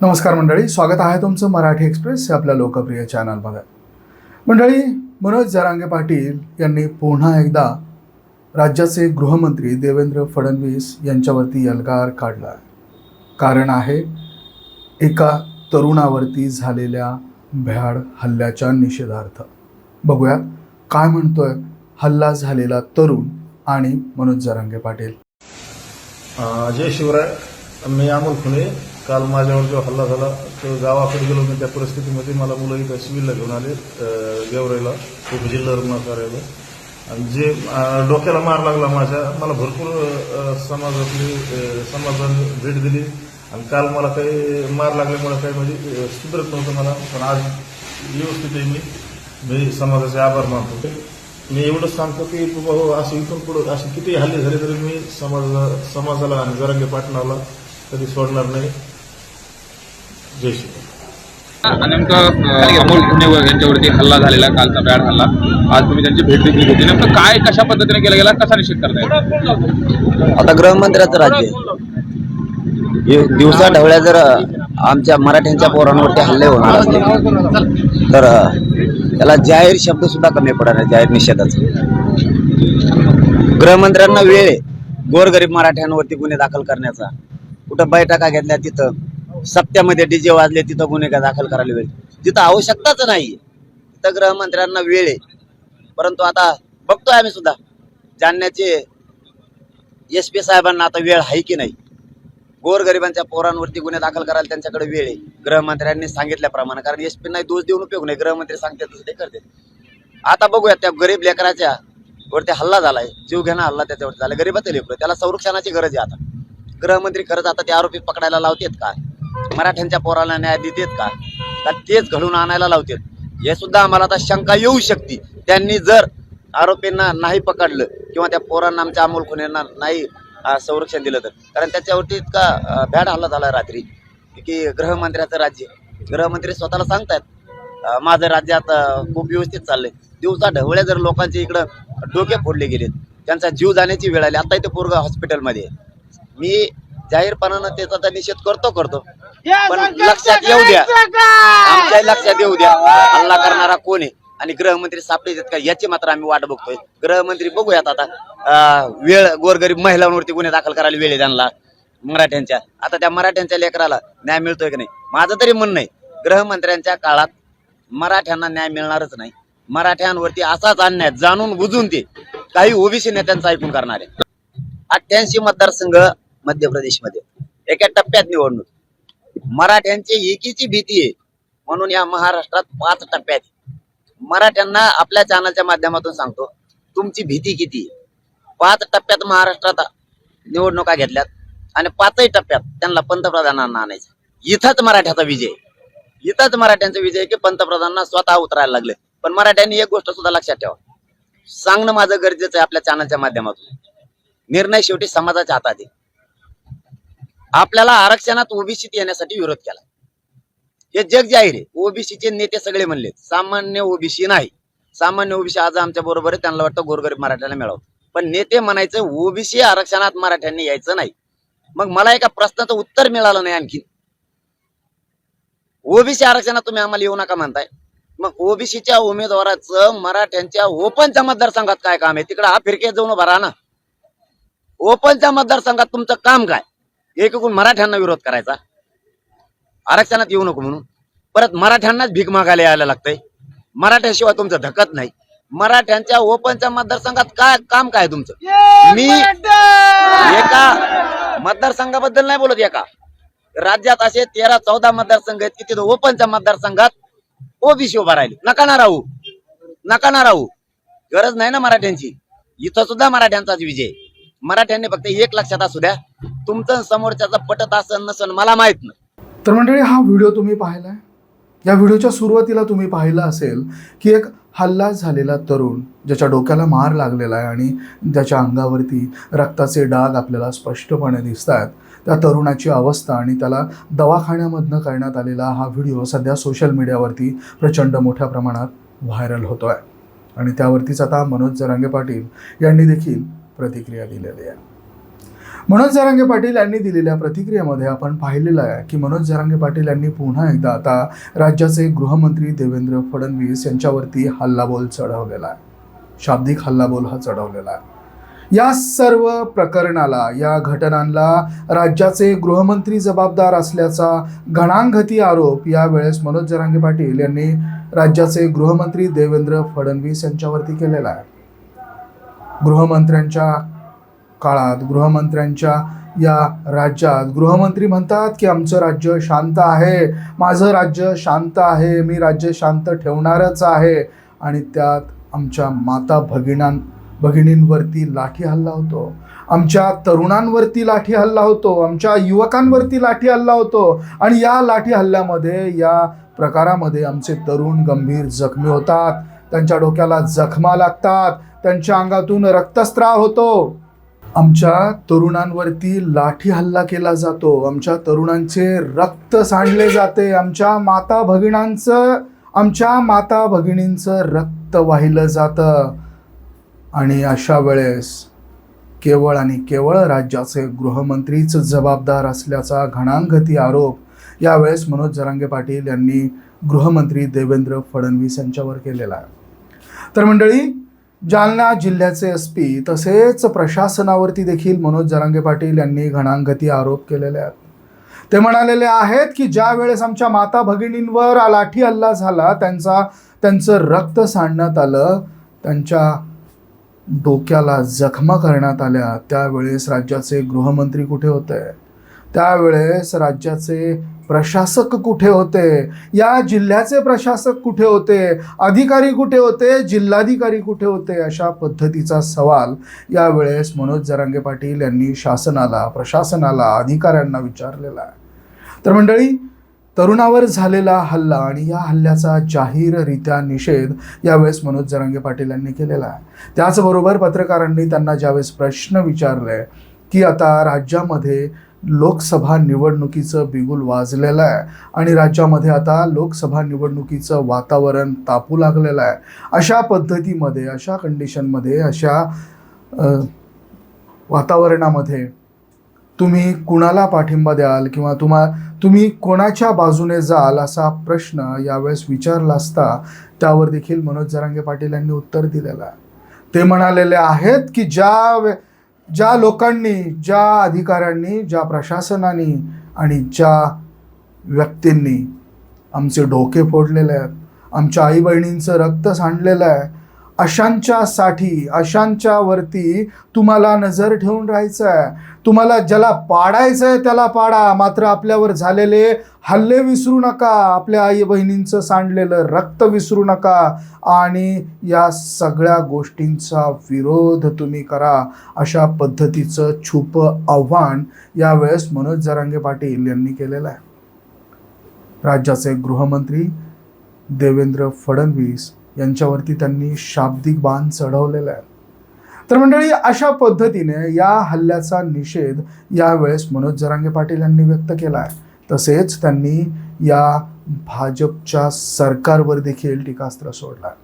नमस्कार मंडळी स्वागत आहे तुमचं मराठी एक्सप्रेस हे आपल्या लोकप्रिय चॅनलमध्ये मंडळी मनोज जरांगे पाटील यांनी पुन्हा एकदा राज्याचे गृहमंत्री देवेंद्र फडणवीस यांच्यावरती यलगार काढला. आहे कारण आहे एका तरुणावरती झालेल्या भ्याड हल्ल्याच्या निषेधार्थ. बघूया काय म्हणतोय हल्ला झालेला तरुण आणि मनोज जरांगे पाटील. अजय जय शिवराय मी अमोल खुने काल माझ्यावर जो हल्ला झाला. तो गावाकडे गेलो मी त्या परिस्थितीमध्ये मला मुलं इथं सिव्हिलला घेऊन आले अं, गेवराईला उपजिल्हा रुग्णालय कार्यालय. आणि जे डोक्याला मार लागला माझ्या मला भरपूर समाजातली समाजाने भेट दिली. आणि काल मला काही मार लागल्यामुळे काही म्हणजे सुधरत नव्हतं मला. पण आज व्यवस्थित आहे मी. मी समाजाचे आभार मानतो. मी एवढंच सांगतो की बाबा हो, असे इथून पुढं असे किती हल्ले झाले तरी मी समाजा समाजाला आणि जरांगे पाटणाला कधी सोडणार नाही. जय श्री नेमकं अं, अमोल पुणे यांच्यावरती हल्ला झालेला कालचा बॅड हल्ला. आज तुम्ही त्यांची भेट देखील घेतली. नेमकं काय कशा पद्धतीने केला गेला कसा निश्चित करताय? आता गृहमंत्र्याचं राज्य आहे. दिवसा ढवळ्या जर आमच्या मराठ्यांच्या पोरांवरती हल्ले होणार असतील तर त्याला जाहीर शब्द सुद्धा कमी पडणार जाहीर निषेधाचा. गृहमंत्र्यांना वेळ आहे. गोरगरीब मराठ्यांवरती गुन्हे दाखल करण्याचा. कुठं बैठका घेतल्या तिथं. सप्त्यामध्ये डीजे वाजले तिथं गुन्हे का दाखल करायला वेळ. तिथं आवश्यकताच नाही तिथं गृहमंत्र्यांना वेळ आहे. परंतु आता बघतोय आम्ही सुद्धा जाणण्याचे एस पी साहेबांना आता वेळ आहे की नाही? गोरगरिबांच्या पोरांवरती गुन्हे दाखल करायला त्यांच्याकडे वेळ आहे. गृहमंत्र्यांनी सांगितल्याप्रमाणे कारण एस पी नाही दोष देऊन उपयोग नाही. गृहमंत्री सांगतात तसं ते करते आता बघूया त्या गरीब लेकराच्या वरती हल्ला झालाय. जीव घेणं हल्ला त्याच्यावरती झाला गरीबाचं लेकर त्याला संरक्षणाची गरज आहे आता. गृहमंत्री खरंच आता ते आरोपी पकडायला लावतेत का? मराठ्यांच्या पोराला न्याय देतात का? का तेच घडून आणायला लावतेत? हे सुद्धा आम्हाला आता शंका येऊ शकते. त्यांनी जर आरोपींना नाही पकडलं किंवा त्या पोरांना आमच्या अमोल खुनेंना नाही संरक्षण दिलं तर. कारण त्याच्यावरती इतका भॅड भ्याड हल्ला झाला रात्री. की गृहमंत्र्याचं राज्य. गृहमंत्री स्वतःला सांगतायत माझं राज्य आता खूप व्यवस्थित चाललंय. दिवसा ढवळ्या जर लोकांचे इकडं डोके फोडले गेलेत त्यांचा जीव जाण्याची वेळ आली. आता इथे पोरगा हॉस्पिटलमध्ये आहे. मी जाहीरपणानं त्याचा निषेध करतो करतो. पण लक्षात येऊ द्या. आमच्या लक्षात येऊ द्या. हल्ला करणारा कोण आहे? आणि गृहमंत्री सापडे का याची मात्र आम्ही वाट बघतोय. गृहमंत्री बघूयात आता. वेळ गोरगरीब महिलांवरती गुन्हे दाखल करायला वेळ आहे त्यांना. मराठ्यांच्या. आता त्या मराठ्यांच्या लेकराला न्याय मिळतोय की नाही? माझं तरी म्हणणं आहे गृहमंत्र्यांच्या काळात मराठ्यांना न्याय मिळणारच नाही. मराठ्यांवरती असाच अन्याय जाणून बुजून ते. काही ओबीसी नेत्यांचं ऐकून करणार. आहे अठ्ठ्याऐंशी मतदारसंघ मध्य प्रदेशमध्ये एका टप्प्यात निवडणूक. मराठ्यांची एकीची भीती आहे. म्हणून या महाराष्ट्रात पाच टप्प्यात मराठ्यांना आपल्या चॅनलच्या माध्यमातून सांगतो तुमची भीती किती आहे? पाच टप्प्यात महाराष्ट्रात निवडणुका घेतल्यात आणि पाचही टप्प्यात त्यांना पंतप्रधानांना आणायचं. इथंच मराठ्याचा विजय. इथंच मराठ्यांचा विजय की पंतप्रधानांना स्वतः उतरायला लागले. पण मराठ्यांनी एक गोष्ट सुद्धा लक्षात ठेवा. सांगणं माझं गरजेचं आहे आपल्या चॅनलच्या माध्यमातून. निर्णय शेवटी समाजाच्या हातात आहे. आपल्याला आरक्षणात ओबीसीत येण्यासाठी विरोध केला हे जग जाहीर आहे. ओबीसीचे नेते सगळे म्हणले सामान्य ओबीसी नाही. सामान्य ओबीसी आज आमच्या बरोबर आहे त्यांना वाटतं गोरगरीब मराठ्याला मिळावं. पण नेते म्हणायचं ओबीसी आरक्षणात मराठ्यांनी यायचं नाही. मग मला एका प्रश्नाचं उत्तर मिळालं नाही आणखी ओबीसी आरक्षणात तुम्ही आम्हाला येऊ नका म्हणताय. मग ओबीसीच्या उमेदवाराचं मराठ्यांच्या ओपनच्या मतदारसंघात काय काम आहे? तिकडे हा फिरके जाऊन उभा राहा ना. ओपनच्या मतदारसंघात तुमचं काम काय? एकूण मराठ्यांना विरोध करायचा. आरक्षणात येऊ नको म्हणून. परत मराठ्यांनाच भीक मागायला यायला लागतंय. मराठ्याशिवाय तुमचं धकत नाही. मराठ्यांच्या ओपनच्या मतदारसंघात काय काम काय तुमचं? मी एका मतदारसंघाबद्दल नाही बोलत एका. राज्यात असे तेरा चौदा मतदारसंघ आहेत की तिथं ओपनच्या मतदारसंघात ओबीसी उभा राहिले. नका ना राहू. नका ना राहू. गरज नाही ना मराठ्यांची. इथं सुद्धा मराठ्यांचाच विजय. मराठ्यांनी फक्त एक लक्षात असू द्या तुमचं समोरच्याचं पटत असन नसन मला माहीत नाही. तर मंडळी हा व्हिडिओ तुम्ही पाहिलाय? या व्हिडिओच्या सुरुवातीला तुम्ही पाहिलं असेल की एक हल्ला झालेला तरुण ज्याच्या डोक्याला मार लागलेला आहे आणि त्याच्या अंगावरती रक्ताचे डाग आपल्याला स्पष्टपणे दिसत आहेत. त्या तरुणाची अवस्था आणि त्याला दवाखान्यामधनं करण्यात आलेला हा व्हिडिओ सध्या सोशल मीडियावरती प्रचंड मोठ्या प्रमाणात व्हायरल होतो आहे आणि त्यावरतीच आता मनोज जरांगे पाटील यांनी देखील प्रतिक्रिया दिलेली आहे. मनोज जरांगे पाटील यांनी दिलेल्या प्रतिक्रियेमध्ये आपण पाहिलेलं आहे की मनोज जरांगे पाटील यांनी पुन्हा एकदा आता राज्याचे गृहमंत्री देवेंद्र फडणवीस यांच्यावरती हल्लाबोल चढवलेला आहे. शाब्दिक हल्लाबोल हा चढवलेला आहे. या सर्व प्रकरणाला या घटनांना राज्याचे गृहमंत्री जबाबदार असल्याचा घणांघती आरोप यावेळेस मनोज जरांगे पाटील यांनी राज्याचे गृहमंत्री देवेंद्र फडणवीस यांच्यावरती केलेला आहे. गृहमंत्र्यांच्या काळात गृहमंत्र्यांच्या या राज्यात. गृहमंत्री म्हणतात की आमचं राज्य शांत आहे. माझं राज्य शांत आहे. मी राज्य शांत ठेवणारच आहे. आणि त्यात आमच्या माता भगिनां भगिनींवरती लाठी हल्ला होतो. आमच्या तरुणांवरती लाठी हल्ला होतो. आमच्या युवकांवरती लाठी हल्ला होतो. आणि या लाठी हल्ल्यामध्ये या प्रकारामध्ये आमचे तरुण गंभीर जखमी होतात. त्यांच्या डोक्याला जखमा लागतात. त्यांच्या अंगातून रक्तस्त्राव होतो. आमच्या तरुणांवरती लाठी हल्ला केला जातो. आमच्या तरुणांचे रक्त सांडले जाते. आमच्या माता भगिनांचं आमच्या माता भगिनींचं रक्त वाहिलं जातं. आणि अशा वेळेस केवळ आणि केवळ राज्याचे गृहमंत्रीच जबाबदार असल्याचा घणांगती आरोप यावेळेस मनोज जरांगे पाटील यांनी गृहमंत्री देवेंद्र फडणवीस यांच्यावर केलेला आहे. तर मंडळी जालना जिल्ह्याचे एस पी तसेच प्रशासनावरती देखील मनोज जरांगे पाटील यांनी घणांगती आरोप केलेले आहेत. ते म्हणालेले आहेत की ज्या वेळेस आमच्या माता भगिनींवर लाठी हल्ला झाला त्यांचा त्यांचं रक्त सांडण्यात आलं त्यांच्या डोक्याला जखमा करण्यात आल्या त्यावेळेस राज्याचे गृहमंत्री कुठे होते? त्यावेळेस राज्याचे प्रशासक कुठे होते? या जिल्ह्याचे प्रशासक कुठे होते? अधिकारी कुठे होते? जिल्हाधिकारी कुठे होते? अशा पद्धतीचा सवाल यावेळेस मनोज जरांगे पाटील यांनी शासनाला प्रशासनाला अधिकाऱ्यांना विचारलेला आहे. तर मंडळी तरुणावर झालेला हल्ला आणि या हल्ल्याचा जाहीररित्या निषेध यावेळेस मनोज जरांगे पाटील यांनी केलेला आहे. त्याचबरोबर पत्रकारांनी त्यांना ज्यावेळेस प्रश्न विचारले की आता राज्यामध्ये लोकसभा निवडणुकीचं बिगुल वाजलेलं आहे. आणि राज्यामध्ये आता लोकसभा निवडणुकीचं वातावरण तापू लागलेलं आहे. अशा पद्धतीमध्ये अशा कंडिशनमध्ये अशा वातावरणामध्ये तुम्ही कुणाला पाठिंबा द्याल किंवा तुम्हा तुम्ही कोणाच्या बाजूने जाल असा प्रश्न यावेळेस विचारला असता त्यावर देखील मनोज जरांगे पाटील यांनी उत्तर दिलेलं आहे. ते म्हणालेले आहेत की ज्या वे- ज्या लोकांनी ज्या अधिकाऱ्यांनी ज्या प्रशासनाने आणि ज्या व्यक्तींनी आमचे डोके फोडलेले आहेत आमच्या आई बहिणींचं रक्त सांडलेलं आहे अशांच्यासाठी अशांच्यावरती तुम्हाला नजर ठेवून राहायचं आहे तुम्हाला ज्याला पाडायचं आहे त्याला पाडा. मात्र आपल्यावर झालेले हल्ले विसरू नका. आपल्या आई बहिणींचं सांडलेलं रक्त विसरू नका. आणि या सगळ्या गोष्टींचा विरोध तुम्ही करा. अशा पद्धतीचं छुप आव्हान यावेळेस मनोज जरांगे पाटील यांनी केलेलं आहे. राज्याचे गृहमंत्री देवेंद्र फडणवीस यांच्यावरती त्यांनी शाब्दिक बाण चढवलेला आहे. तर मंडळी अशा पद्धतीने या हल्ल्याचा निषेध यावेळेस मनोज जरांगे पाटील यांनी व्यक्त केला आहे. तसेच त्यांनी या भाजपच्या सरकारवर देखील टीकास्त्र सोडला आहे.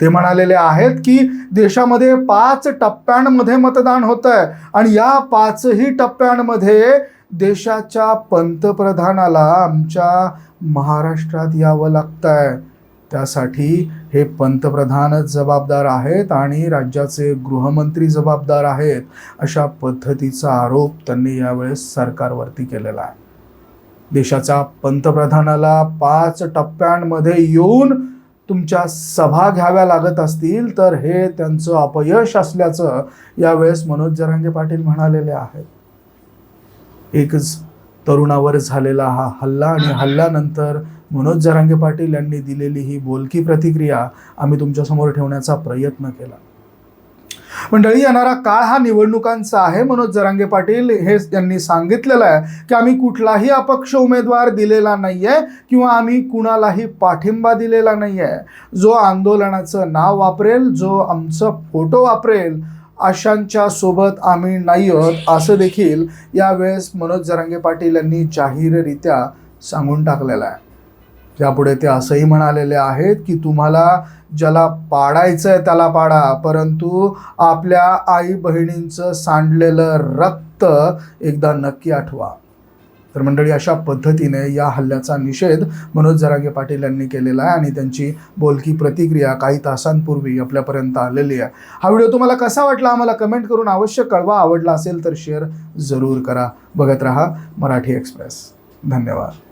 ते म्हणालेले आहेत की देशामध्ये पाच टप्प्यांमध्ये मतदान होत आहे आणि या पाचही टप्प्यांमध्ये देशाच्या पंतप्रधानाला आमच्या महाराष्ट्रात यावं लागतंय. आहे त्यासाठी हे पंतप्रधानच जबाबदार आहेत आणि राज्याचे गृहमंत्री जबाबदार आहेत अशा पद्धतीचा आरोप त्यांनी यावेळेस सरकारवरती केलेला आहे. देशाच्या पंतप्रधानाला पाच टप्प्यांमध्ये येऊन तुमच्या सभा घ्याव्या लागत असतील तर हे त्यांचं अपयश असल्याचं यावेळेस मनोज जरांगे पाटील म्हणालेले आहेत. एकच तरुणावर झालेला हा हल्ला आणि हल्ल्यानंतर मनोज जरांगे पाटील यांनी दिलेली ही बोलकी प्रतिक्रिया आम्ही तुमच्यासमोर ठेवण्याचा प्रयत्न केला. मंडळी येणारा काळ हा निवडणुकांचा आहे. मनोज जरांगे पाटील हे त्यांनी सांगितलेलं आहे की आम्ही कुठलाही अपक्ष उमेदवार दिलेला नाही आहे किंवा आम्ही कुणालाही पाठिंबा दिलेला नाही आहे जो आंदोलनाचं नाव वापरेल जो आमचं फोटो वापरेल अशांच्या सोबत आम्ही नाही आहोत असं देखील यावेळेस मनोज जरांगे पाटील यांनी जाहीररित्या सांगून टाकलेलं आहे. यापुढे ते असंही म्हणालेले आहेत की तुम्हाला ज्याला पाडायचं आहे त्याला पाडा. परंतु आपल्या आई बहिणींचं सांडलेलं रक्त एकदा नक्की आठवा. तर मंडळी अशा पद्धतीने या हल्ल्याचा निषेध मनोज जरांगे पाटील यांनी केलेला आहे आणि त्यांची बोलकी प्रतिक्रिया काही तासांपूर्वी आपल्यापर्यंत आलेली आहे. हा व्हिडिओ तुम्हाला कसा वाटला आम्हाला कमेंट करून अवश्य कळवा. आवडला असेल तर शेअर जरूर करा. बघत रहा मराठी एक्सप्रेस. धन्यवाद.